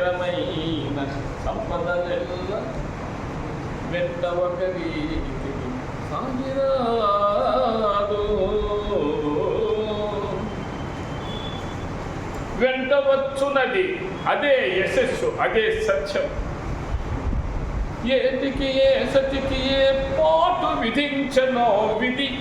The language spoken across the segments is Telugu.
స్థిరమైన సంపదలెల్ల వెంట వెంటవచ్చునది సాగిరాదు. వెంట అదే యశస్సు అదే సత్యం. ఏటికి ఏ సతికి ఏ పాటు విధించనో విధి.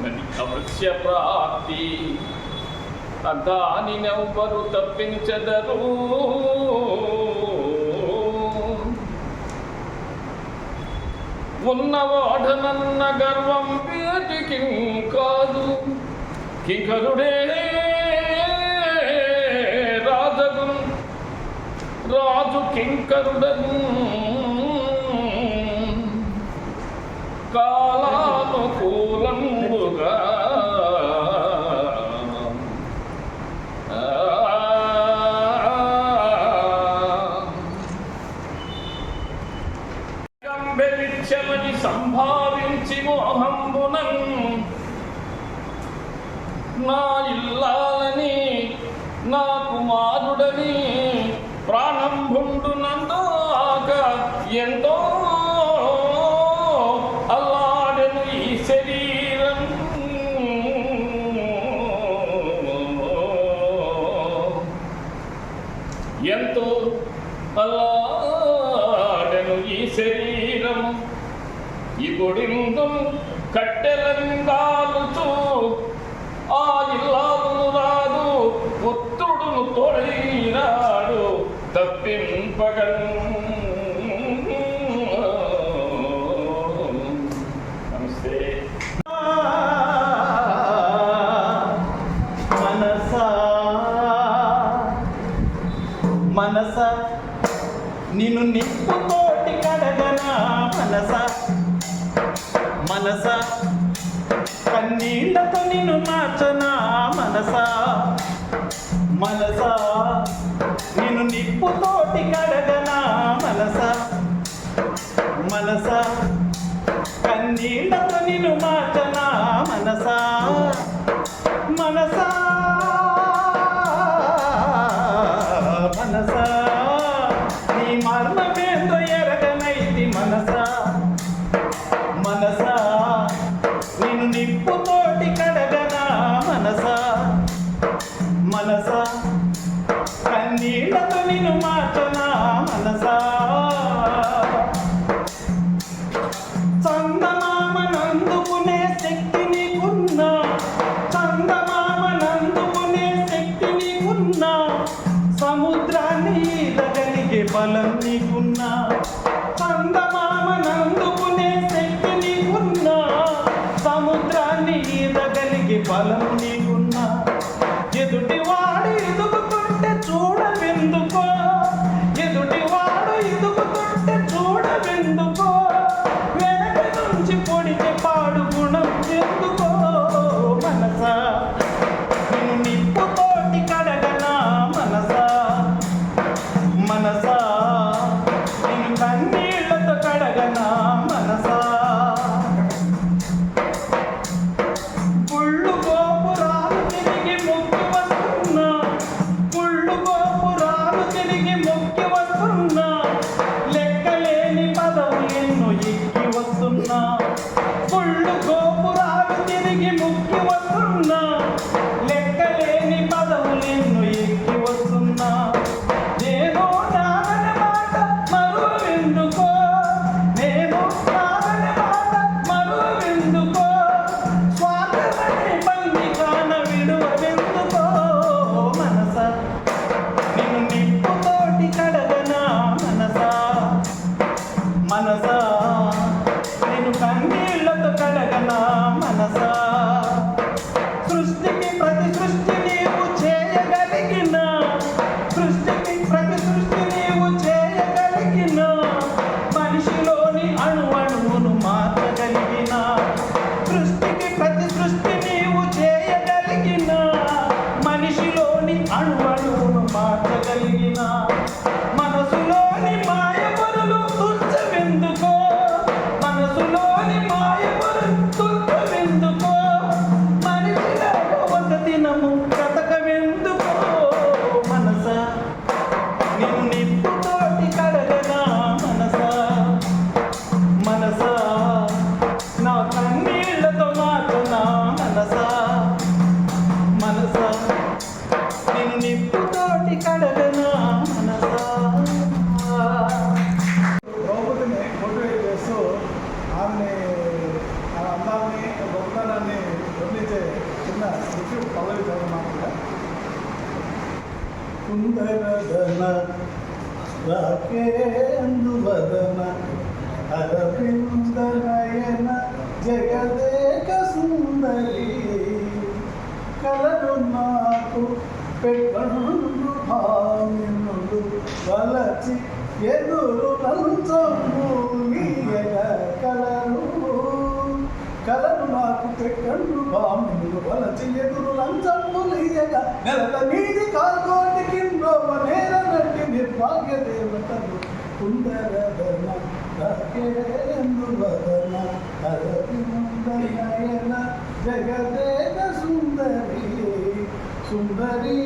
మరి అవశ్య ప్రాప్తి. దాని నెవ్వరు తప్పించదరు. ఉన్నవాడనన్న గర్వం వేటికి కాదు. కింకరుడే రాజగు రాజు కింకరుడను. కాలానుకూలంబుగా గంభెలిచ్చమని సంభావించి మోహంబునం నా ఇల్లాలని నా కుమారుడని ప్రాణంభుండునందాక ఎంతో ఇగుడిందం కట్టెలంగాలుచు ఆ ఇల్లాలు రాదు పుత్రుడును తోడైనాడు తప్పింపగన్ మనసా మనసా నిన్ను నిప్పుతోటి కడగనా మనసా? మనసా కన్నీళ్ళతో నిన్ను మార్చనా మనసా? నీళ్ళతో నిన్ను మార్చనా మనసా? 왔었나? 모르고 Bye. సుందరదన రాకేందువదన అరవిందనయన జగదేక సుందరి కలను నాకు పెట్టను భావినుడు వలచి ఎదురు లంచము కలరు కలను నాకు పెట్టండు బామినుడు వలచి ఎదురు లంచము నీయగ నెలత నీది కాల్గోటి కిందో నేల నటి నిర్భాగ్య దేవతలు కుందరదన రాకేందువదన అరవిందనయన జగదేవ సుందరి సుందరీ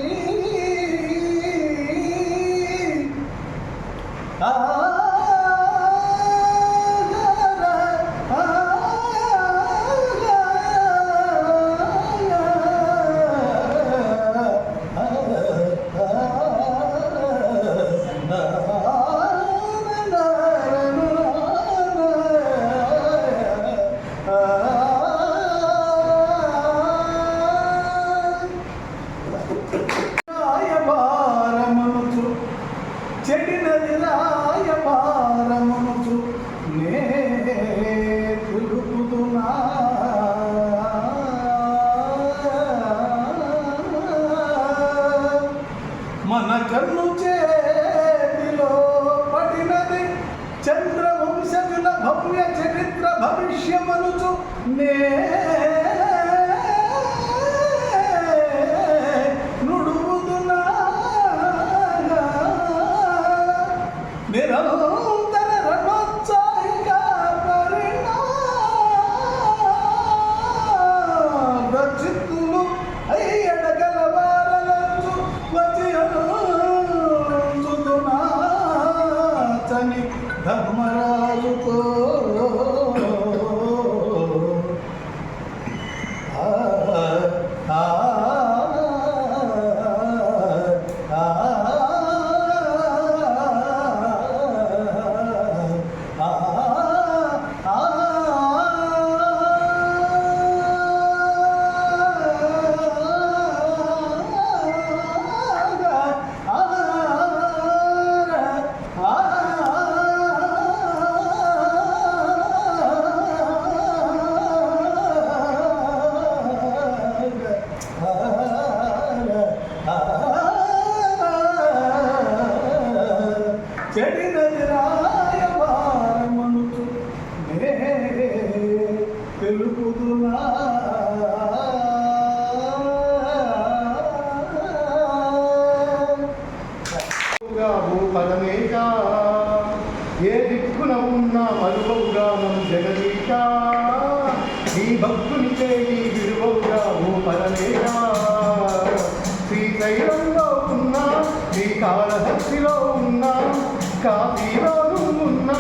వీరాలు ఉన్నా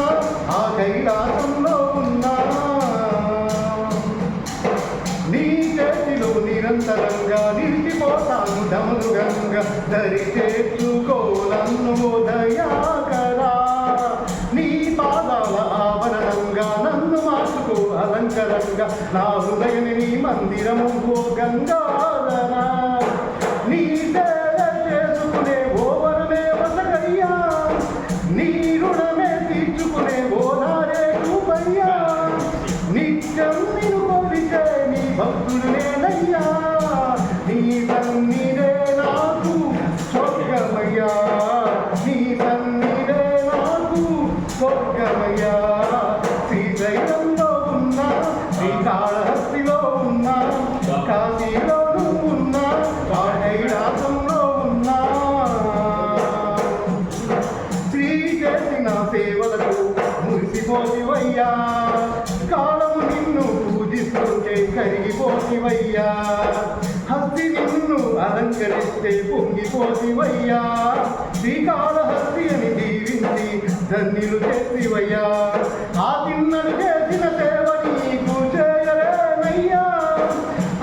ఆ కైలాసంలో ఉన్నా. నీ చేతిలో నిరంతరంగా నిలిచిపోతాను డమరుగంగా దరి చేర్చుకోనన్ను దయాకరా. నీ పాదాల ఆవరణంగా నన్ను మార్చుకో అలంకరంగా నా హృదయని నీ మందిరము ఓ గంగాధరా. నీ కొలిచే నీ భక్తుడు నేనయ్యా పూజిస్తుంటే కరిగిపోతివయ్యా. హస్తి నిన్ను అలంకరిస్తే పొంగిపోతివయ్యా. శ్రీకాళ హస్తి అని దీవించి ధన్యులు చెప్పివయ్యా. ఆ తిన్నను చేసిన సేవ నీకు చేయలేనయ్యా.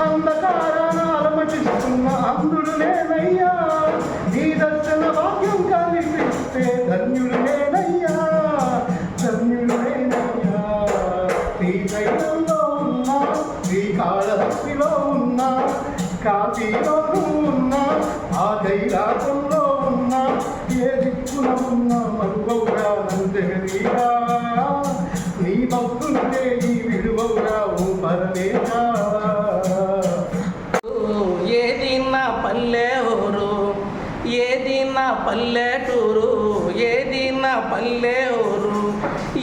అంధకారాన అలమటిస్తున్న అంధుడు నేనయ్యా. నీ దర్శన వాక్యం కనిపిస్తే ధన్యుడు నేను కాశీలో ఉన్నా ఆ దైలాపంలో ఉన్నా ఏ దిక్కున ఉన్నా మరువవురా నందగనీరా నీ మొక్కుంటే నీ విడువవురా ఓ పరమేశా. ఏది పల్లె ఊరు ఏది పల్లెటూరు ఏదిన్న నా పల్లె ఊరు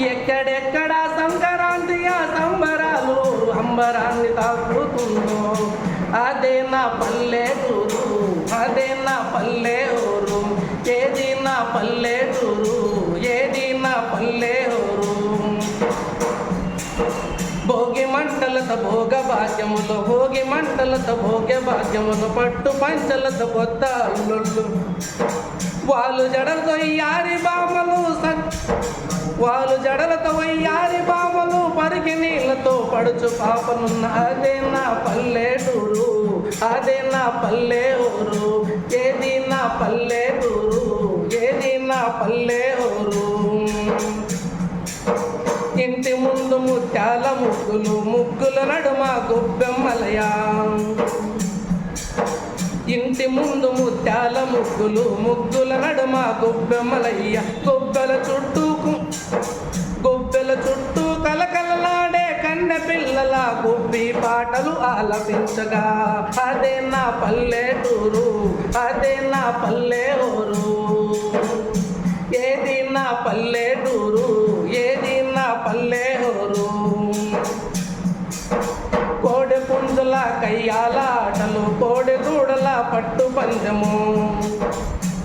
ఎక్కడెక్కడ సంక్రాంతి ఆ సంబరాలు అంబరాన్ని తాకుతుందో. అదే నా పల్లెటూరు అదే నా పల్లె ఊరు. ఏది నా పల్లెటూరు ఏది నా పల్లె ఊరు. భోగి మంటలతో భోగ భాగ్యములు భోగి మంటలతో భోగ్య భాగ్యములు పట్టు పంచలతో కొత్త అల్లుళ్ళు. వాళ్ళు జడలతో అయ్యారి బామలు వాళ్ళు జడలతో అయ్యారి బామ పరికి నీళ్ళతో పడుచు పాపనున్న అదే నా పల్లెటూరు అదే నా పల్లె ఊరు ఏది నా పల్లెటూరు ఏది నా పల్లె ఊరు. ఇంటి ముందు ముత్యాల ముగ్గులు ముగ్గుల నడుమ గొబ్బెమ్మలయ. ఇంటి ముందు ముత్యాల ముగ్గులు ముగ్గుల నడుమ గొబ్బెమ్మలయ్య. గొబ్బెల చుట్టూ గొబ్బి పాటలు ఆలపించగా. అదే నా పల్లెటూరు అదే నా పల్లె ఏది నా పల్లెటూరు ఏది నా పల్లె కోడి పుంజుల కయ్యాల ఆటలు కోడె దూడల పట్టు పందెము.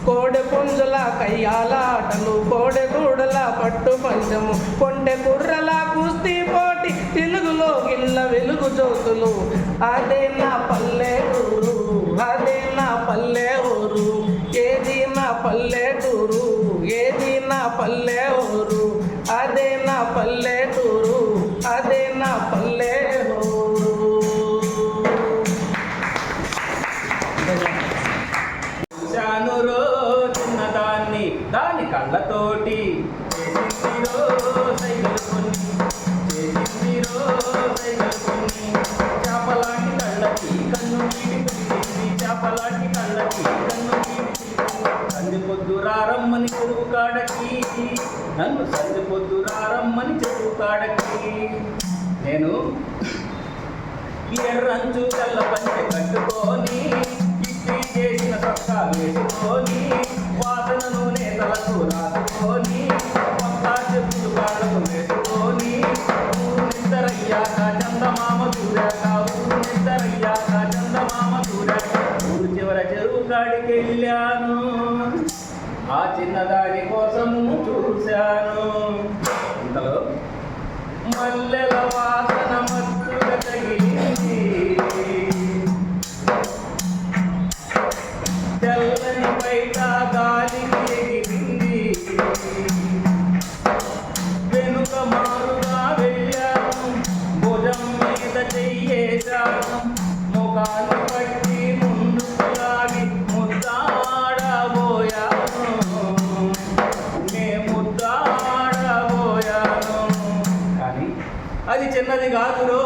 కోడె పుంజుల కయ్యాల ఆటలు కోడె దూడల పట్టు పందెము. కొండె కుర్రల కుస్తీ పో తెలుగులో గిల్ల వెలుగు జ్యోతులు. అదే నా పల్లెటూరు అదే నా పల్లె ఊరు. ఏది నా పల్లెటూరు ఏది నా పల్లె ఊరు. అదే నా పల్లెటూరు అదే వేసుకొని వాసన నూనె తలకు రాసుకొని కొత్త చెప్పులు కాళ్ళకు వేసుకొని నిద్దరయ్యాక చందమామ ఊరు నిద్దరయ్యాక చందమామ దూరాక ఊరు చివర చెరువు కాడికి వెళ్ళాను. ఆ చిన్నదాని కోసం చూశాను. ఇంతలో మల్లెల వాసన ligado, não?